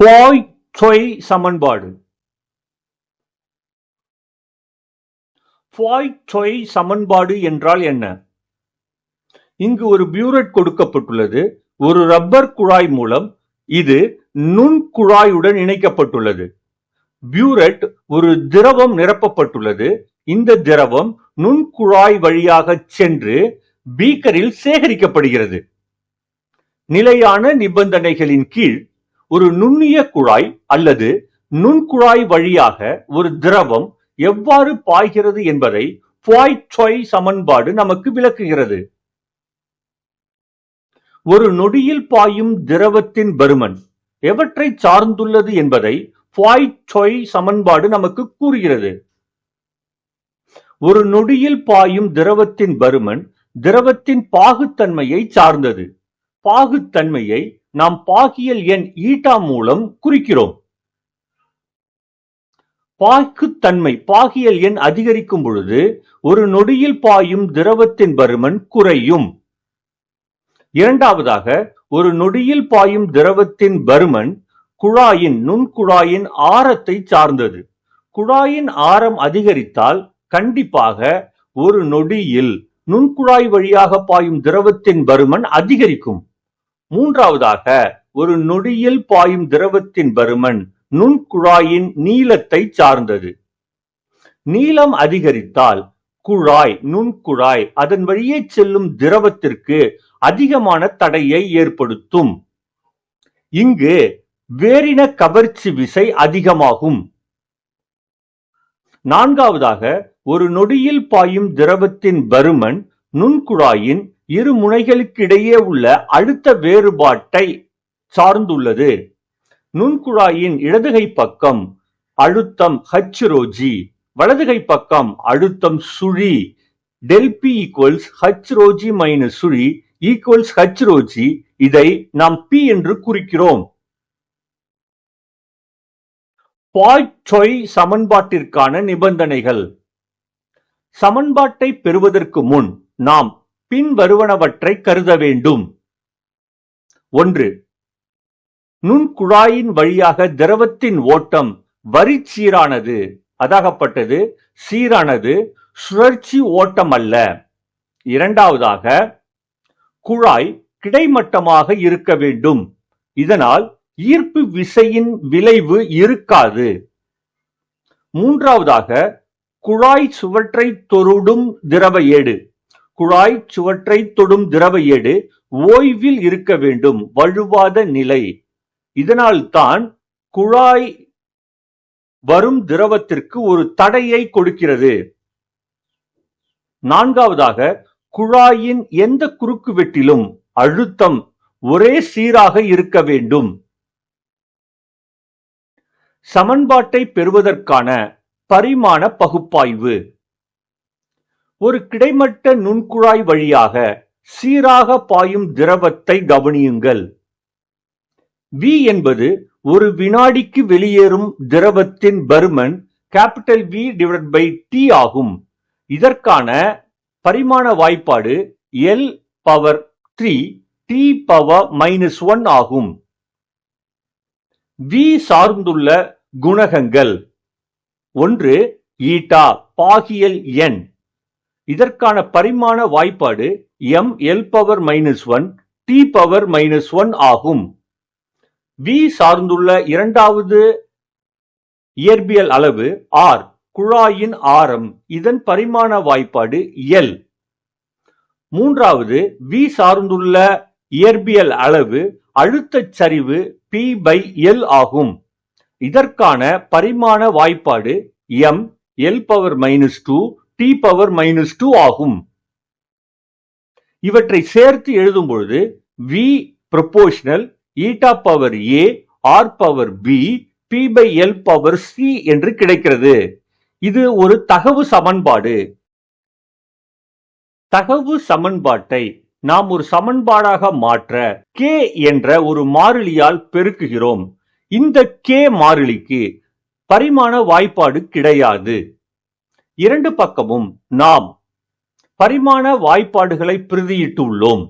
போய் தொய் சமன்பாடு. பாய் சமன்பாடு என்றால் என்ன? இங்கு ஒரு பியூரெட் கொடுக்கப்பட்டுள்ளது. ஒரு ரப்பர் குழாய் மூலம் இது நுண் குழாயுடன் இணைக்கப்பட்டுள்ளது. பியூரெட் ஒரு திரவம் நிரப்பப்பட்டுள்ளது. இந்த திரவம் நுண்குழாய் வழியாக சென்று பீக்கரில் சேகரிக்கப்படுகிறது. நிலையான நிபந்தனைகளின் கீழ் ஒரு நுண்ணிய குழாய் அல்லது நுண்குழாய் வழியாக ஒரு திரவம் எவ்வாறு பாய்கிறது என்பதை பாய்ச்சொய் சமன்பாடு நமக்கு விளக்குகிறது. ஒரு நொடியில் பாயும் திரவத்தின் பருமன் எவற்றை சார்ந்துள்ளது என்பதை பாய்ச்சொய் சமன்பாடு நமக்கு கூறுகிறது. ஒரு நொடியில் பாயும் திரவத்தின் பருமன் திரவத்தின் பாகுத்தன்மையை சார்ந்தது. பாகுத்தன்மையை நாம் பாகியல் எண் ஈட்டா மூலம் குறிக்கிறோம். பாய்க்குத்தன்மை பாகியல் எண் அதிகரிக்கும் பொழுது ஒரு நொடியில் பாயும் திரவத்தின் பருமன் குறையும். இரண்டாவதாக ஒரு நொடியில் பாயும் திரவத்தின் பருமன் குழாயின் நுண்குழாயின் ஆரத்தை சார்ந்தது. குழாயின் ஆரம் அதிகரித்தால் கண்டிப்பாக ஒரு நொடியில் நுண்குழாய் வழியாக பாயும் திரவத்தின் பருமன் அதிகரிக்கும். மூன்றாவதாக ஒரு நொடியில் பாயும் திரவத்தின் பருமன் நுண்குழாயின் நீளத்தை சார்ந்தது. நீளம் அதிகரித்தால் குழாய் நுண்குழாய் அதன் வழியே செல்லும் திரவத்திற்கு அதிகமான தடையை ஏற்படுத்தும். இங்கு வேரின கவர்ச்சி விசை அதிகமாகும். நான்காவதாக ஒரு நொடியில் பாயும் திரவத்தின் பருமன் நுண்குழாயின் இரு முனைகளுக்கிடையே உள்ள அழுத்த வேறுபாட்டை சார்ந்துள்ளது. நுண்குழாயின் இடதுகை பக்கம் அழுத்தம் ஹச் ரோஜி வலதுகை பக்கம் அழுத்தம் சுழி. Del P equals h rho g minus சுழி ஈக்குவல்ஸ் ஹச் ரோஜி. இதை நாம் பி என்று குறிக்கிறோம். பாய்ச்சொய் சமன்பாட்டிற்கான நிபந்தனைகள். சமன்பாட்டை பெறுவதற்கு முன் நாம் பின்வருவனவற்றை கருத வேண்டும். ஒன்று நுண்குழாயின் வழியாக திரவத்தின் ஓட்டம் வரி சீரானது அதாகப்பட்டது சீரானது சுழற்சி ஓட்டம் அல்ல இரண்டாவதாக குழாய் கிடைமட்டமாக இருக்க வேண்டும். இதனால் ஈர்ப்பு விசையின் விளைவு இருக்காது. மூன்றாவதாக குழாய் சுவற்றை தொருடும் திரவ ஏடு. குழாய் சுவற்றை தொடும் திரவ ஏடு ஓய்வில் இருக்க வேண்டும் வழுவாத நிலை. இதனால்தான் குழாய் வரும் திரவத்திற்கு ஒரு தடையை கொடுக்கிறது. நான்காவதாக குழாயின் எந்த குறுக்குவெட்டிலும் அழுத்தம் ஒரே சீராக இருக்க வேண்டும். சமன்பாட்டை பெறுவதற்கான பரிமாண பகுப்பாய்வு. ஒரு கிடைமட்ட நுண்குழாய் வழியாக சீராக பாயும் திரவத்தை கவனியுங்கள். வி என்பது ஒரு வினாடிக்கு வெளியேறும் திரவத்தின் பருமன் capital V divide by T ஆகும். இதற்கான பரிமாண வாய்ப்பாடு L power three T power minus one ஆகும். வி சார்ந்துள்ள குணகங்கள். ஒன்று ஈட்டா பாகியல் எண். இதற்கான பரிமாண வாய்ப்பாடு M L power minus one T power minus one ஆகும். வி சார்ந்துள்ள இரண்டாவது இயற்பியல் அளவு ஆர் குழாயின் ஆரம். இதன் பரிமாண வாய்ப்பாடு எல் மூன்றாவது வி சார்ந்துள்ள இயற்பியல் அளவு அழுத்த சரிவு பி பை எல் ஆகும். இதற்கான பரிமாண வாய்ப்பாடு M L power minus two T power minus two ஆகும். இவற்றை சேர்த்து எழுதும் பொழுது V proportional eta power A R power B P by L power C என்று கிடைக்கிறது. இது ஒரு தகவு சமன்பாடு. தகவு சமன்பாட்டை நாம் ஒரு சமன்பாடாக மாற்ற கே என்ற ஒரு மாறிலியால் பெருக்குகிறோம். இந்த கே மாறிலிக்கு பரிமாண வாய்ப்பாடு கிடையாது. இரண்டு பக்கமும் நாம் பரிமாண வாய்ப்பாடுகளை பிரதியிட்டுள்ளோம்.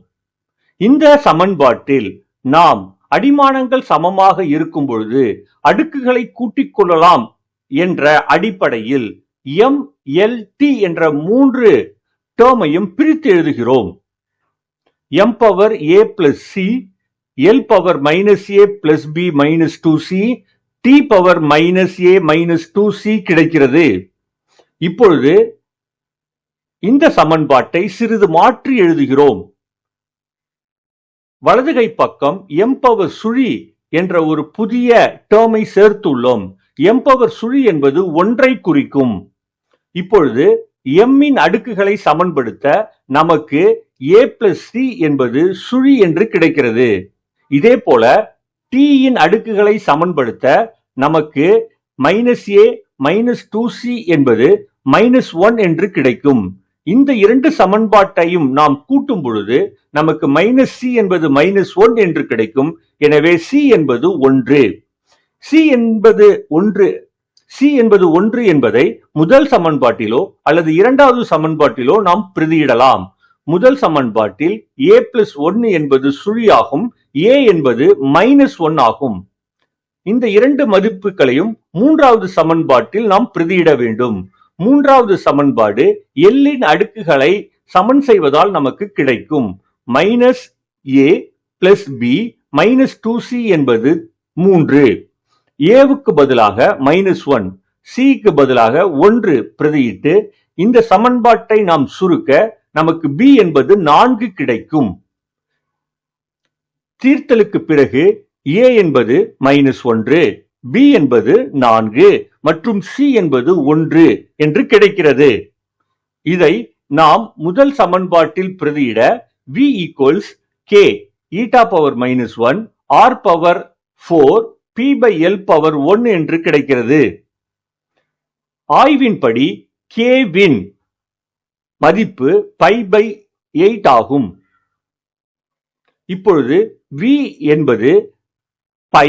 இந்த சமன்பாட்டில் நாம் அடிமானங்கள் சமமாக இருக்கும் பொழுது அடுக்குகளை கூட்டிக் கொள்ளலாம் என்ற அடிப்படையில் எம் எல் டி என்ற மூன்று டேர்மையும் பிரித்து எழுதுகிறோம். M power A plus C L power minus A plus B minus two C T power minus A minus two C கிடைக்கிறது. இப்பொழுது இந்த சமன்பாட்டை சிறிது மாற்றி எழுதுகிறோம். வலதுகை பக்கம் எம்பவர் சுழி என்ற ஒரு புதிய டேர்மை சேர்த்துள்ளோம். எம்பவர் சுழி என்பது ஒன்றை குறிக்கும். இப்பொழுது எம்மின் அடுக்குகளை சமன்படுத்த நமக்கு ஏ பிளஸ் சி என்பது சுழி என்று கிடைக்கிறது. இதே போல t அடுக்குகளை சமன்படுத்த நமக்கு minus A minus two C என்பது மைனஸ் ஒன் என்று கிடைக்கும். இந்த இரண்டு சமன்பாட்டையும் நாம் கூட்டும் பொழுது நமக்கு மைனஸ் சி என்பது மைனஸ் ஒன் என்று கிடைக்கும். எனவே சி என்பது ஒன்று. சி என்பது ஒன்று. சி என்பது ஒன்று என்பதை முதல் சமன்பாட்டிலோ அல்லது இரண்டாவது சமன்பாட்டிலோ நாம் பிரதியிடலாம். முதல் சமன்பாட்டில் ஏ பிளஸ் ஒன்னு என்பது சுழியாகும். ஏ என்பது மைனஸ் ஒன் ஆகும். இந்த இரண்டு மதிப்புகளையும் மூன்றாவது சமன்பாட்டில் நாம் பிரதியிட வேண்டும். மூன்றாவது சமன்பாடு எல்லின் அடுக்குகளை சமன் செய்வதால் நமக்கு கிடைக்கும். Minus A plus B minus two C என்பது மூன்று. ஏவுக்கு பதிலாக மைனஸ் ஒன் சிக்கு பதிலாக ஒன்று பிரதியிட்டு இந்த சமன்பாட்டை நாம் சுருக்க நமக்கு பி என்பது நான்கு கிடைக்கும். தீர்த்தலுக்கு பிறகு ஏ என்பது மைனஸ் ஒன்று பி என்பது நான்கு. மற்றும் சி என்பது ஒன்று என்று கிடைக்கிறது. இதை நாம் முதல் சமன்பாட்டில் பிரதியிட V equals K eta power minus one R power four P by L power one என்று கிடைக்கிறது. ஆய்வின்படி கே வின் மதிப்பு பை பை எயிட் ஆகும். இப்பொழுது வி என்பது pi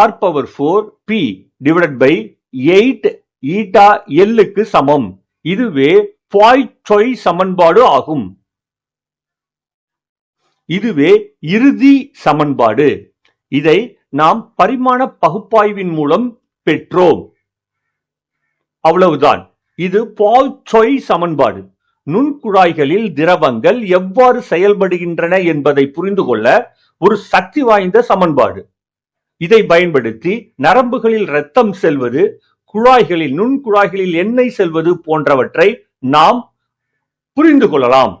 R power four P divided by eight eta எல்லுக்கு சமம். இதுவே பாய்சொய் சமன்பாடு ஆகும். இதுவே இறுதி சமன்பாடு. இதை நாம் பரிமாண பகுப்பாய்வின் மூலம் பெற்றோம். அவ்வளவுதான். இது பால் சமன்பாடு. நுண்குழாய்களில் திரவங்கள் எவ்வாறு செயல்படுகின்றன என்பதை புரிந்து கொள்ள ஒரு சக்தி வாய்ந்த சமன்பாடு. இதை பயன்படுத்தி நரம்புகளில் ரத்தம் செல்வது குழாய்களில் நுண்குழாய்களில் எண்ணெய் செல்வது போன்றவற்றை நாம் புரிந்து கொள்ளலாம்.